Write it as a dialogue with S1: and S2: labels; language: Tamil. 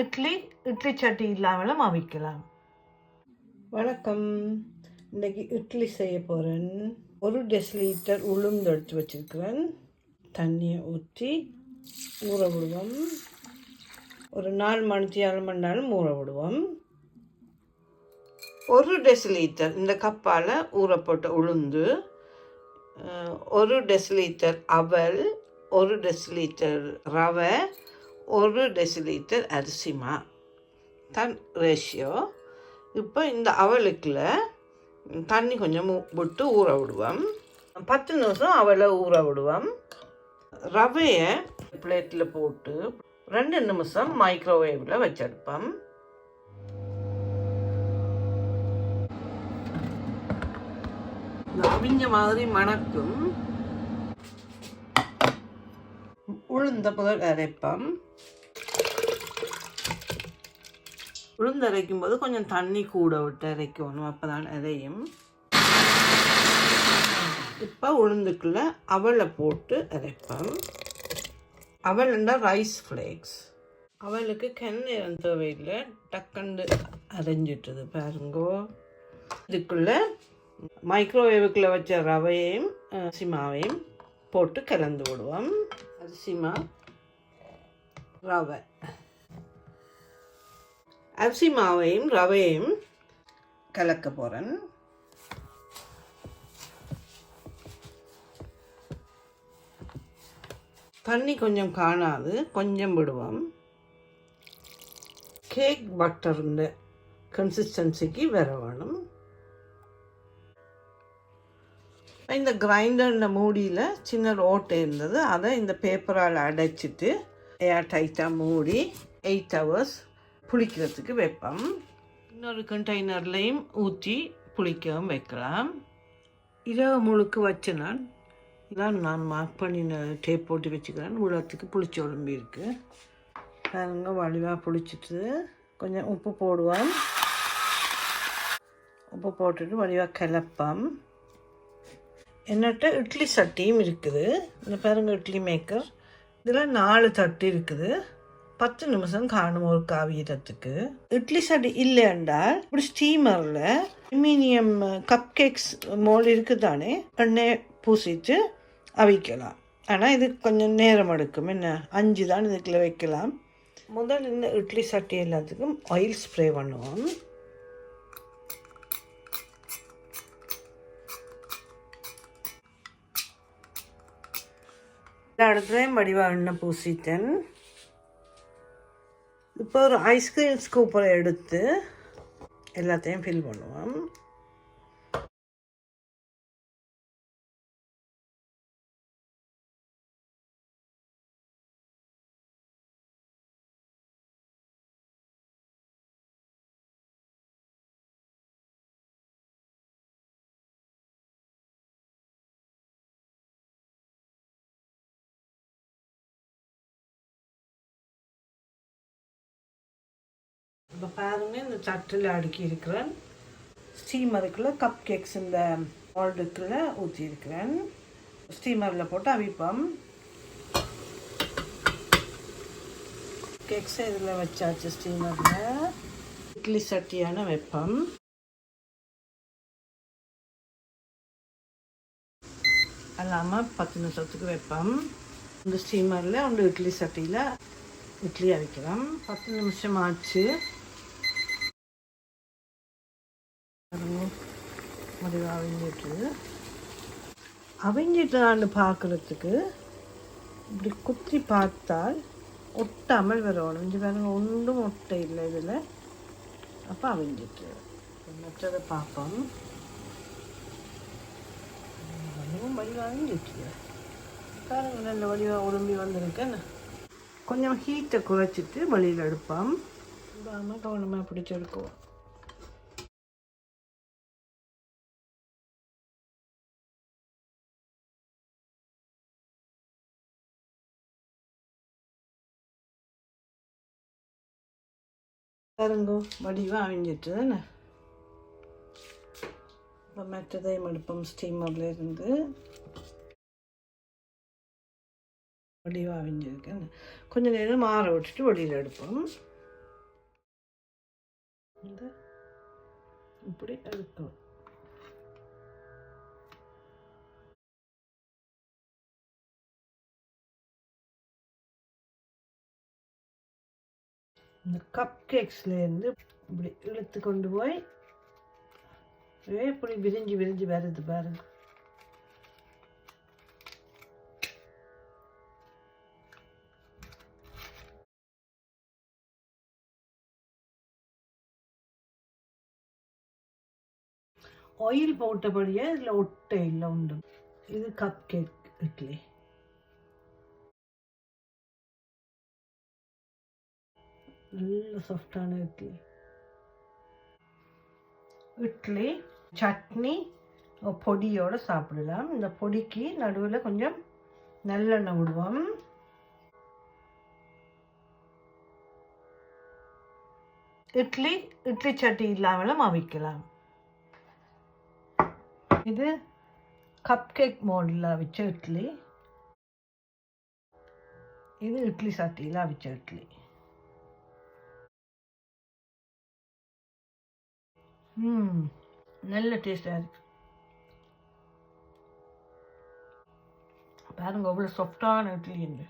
S1: இட்லி இட்லி சட்டி இல்லாமலும் அவிக்கலாம் வணக்கம். இன்றைக்கி இட்லி செய்ய போகிறேன் ஒரு டெசிலீட்டர் உளுந்து எடுத்து வச்சிருக்கிறேன். தண்ணியை ஊற்றி ஊற விடுவோம். ஒரு நாலு மணிக்கு ஏழு மணி நேரம் ஊற விடுவோம். ஒரு டெசிலீட்டர் இந்த கப்பால் ஊறப்பட்ட உளுந்து ஒரு டெசிலீட்டர் அவல் ஒரு டெசிலீட்டர் ரவை ஒரு டெசிலீட்டர் அரிசிமா? தன் ரேஷியோ இப்போ இந்த அவளுக்குல தண்ணி கொஞ்சம் விட்டு ஊற விடுவோம். பத்து நிமிஷம் அவளை ஊற விடுவோம். ரவையை பிளேட்டில் போட்டு ரெண்டு நிமிஷம் மைக்ரோவேவில் வச்செடுப்போம். இந்த அவிஞ்ச மாதிரி மணக்கும். உளுந்த முதல் அரைப்பம். உளுந்து அரைக்கும் போது கொஞ்சம் தண்ணி கூட விட்டு அரைக்கணும். அப்போ தான் அரையும். இப்போ உளுந்துக்குள்ள அவலை போட்டு அரைப்போம். அவல்ண்டா ரைஸ் ஃப்ளேக்ஸ் அவளுக்கு கெண்ணெய் தேவையில்லை. டக்கண்டு அரைஞ்சிட்டுது பாருங்கோ. இதுக்குள்ள மைக்ரோவேவுக்குள்ளே வச்ச ரவையையும் சிமாவையும் போட்டு கலந்து விடுவோம். அரிசி மா ரவை அரிசி மாவையும் ரவையும் கலக்க போகிறேன் தண்ணி கொஞ்சம் காணாது கொஞ்சம் விடுவோம் கேக் பட்டர் இந்த கன்சிஸ்டன்சிக்கு வர வேணும் இந்த கிரைண்டரில் மூடியில் சின்ன ஓட்டை இருந்தது. அதை இந்த பேப்பரால் அடைச்சிட்டு ஏர் டைட்டாக மூடி எயிட் ஹவர்ஸ் புளிக்கிறதுக்கு வைப்போம். இன்னொரு கண்டெய்னர்லேயும் ஊற்றி புளிக்கவும் வைக்கலாம். இரவு முழுக்க வச்சு நான் இதான் நான் மார்க் பண்ணின டேப் போட்டு வச்சுக்கிறேன். உலகத்துக்கு புளிச்ச உடம்பு இருக்குது பாருங்க வலிவாக புளிச்சிட்டு கொஞ்சம் உப்பு போடுவோம். உப்பு போட்டுட்டு வலிவாக கிளப்பம். என்னட்ட இட்லி சட்டியும் இருக்குது. இந்த பாருங்க இட்லி மேக்கர் இதில் நாலு தட்டு இருக்குது. பத்து நிமிஷம் காணும் ஒரு காவியத்துக்கு இட்லி சட்டி இல்லை என்றால் இப்படி ஸ்டீமரில் அலுமினியம் கப் கேக்ஸ் மோல் இருக்குது தானே எண்ணெய் பூசிட்டு அவிக்கலாம். ஆனால் இது கொஞ்சம் நேரம் எடுக்கும். என்ன அஞ்சு தான் இதுக்குள்ளே வைக்கலாம். முதல் இந்த இட்லி சட்டி எல்லாத்துக்கும் ஆயில் ஸ்ப்ரே பண்ணுவோம். எல்லா இடத்துலையும் வடிவாக எண்ணெய் பூசிட்டேன் இப்போ ஒரு ஐஸ்கிரீம் ஸ்கூப்பரை எடுத்து எல்லாத்தையும் ஃபில் பண்ணுவோம் இப்போ பாருங்க இந்த தட்டில் அடுக்கி இருக்கிறேன். ஸ்டீமருக்குள்ள கப் கேக்ஸ் இந்த மோல்டுக்குள்ள ஊற்றிருக்கிறேன் ஸ்டீமரில் போட்டு அவிப்போம். கேக்ஸை இதில் வச்சாச்சு ஸ்டீமரில் இட்லி சட்டியான வைப்போம். அல்லாமல் பத்து நிமிஷத்துக்கு வைப்போம். இந்த ஸ்டீமரில் ஒன்று இட்லி சட்டியில் இட்லி அவிக்கிறோம். பத்து நிமிஷம் ஆச்சு. அது அவிஞ்சிட்டு. அவிஞ்சிட்டான்னு பார்க்குறதுக்கு இப்படி குத்தி பார்த்தால் ஒட்டாமல் வரணும். இஞ்சி பாருங்கள் ஒன்றும் ஒட்டை இல்லை இதில். அப்போ அவிஞ்சிட்டு. மற்றதை பார்ப்போம். அதுவும் வடிவாக அவிஞ்சிட்டு பாருங்க நல்ல வடிவாக உடம்பி வந்திருக்கேன் கொஞ்சம் ஹீட்டை குறைச்சிட்டு வழியில் எடுப்போம். கவனமாக பிடிச்சி எடுக்குவோம். பாருங்க வடிவாக அவிஞ்சிட்டு தானே? இப்போ மற்றதையும் எடுப்போம் ஸ்டீமரில் இருந்து வடிவாக அவிஞ்சிருக்கேன் கொஞ்சம் நேரம் மாற விட்டுட்டு வெளியில் எடுப்போம். இந்த இப்படி எடுக்கணும் இந்த கப் கேக்ஸ்லேருந்து இப்படி இழுத்து கொண்டு போய் இப்படி விரிஞ்சு விரிஞ்சு வருது பாருங்க. ஆயில் போட்டபடியே இதில் ஒட்டை இல்லை உண்டு. இது கப் கேக் இட்லி. நல்ல சாஃப்டான இட்லி இட்லி சட்னி பொடியோடு சாப்பிடலாம் இந்த பொடிக்கு நடுவில் கொஞ்சம் நல்லெண்ணெய் விடுவோம் இட்லி இட்லி சட்டி இல்லாமலும் அவிக்கலாம் இது கப் கேக் மோடில் அவிச்ச இட்லி இது இட்லி சட்டியில் அவிச்ச இட்லி ம் நல்ல டேஸ்டாக இருக்கு. பாருங்க அவ்வளோ சாஃப்டான இட்லி என்று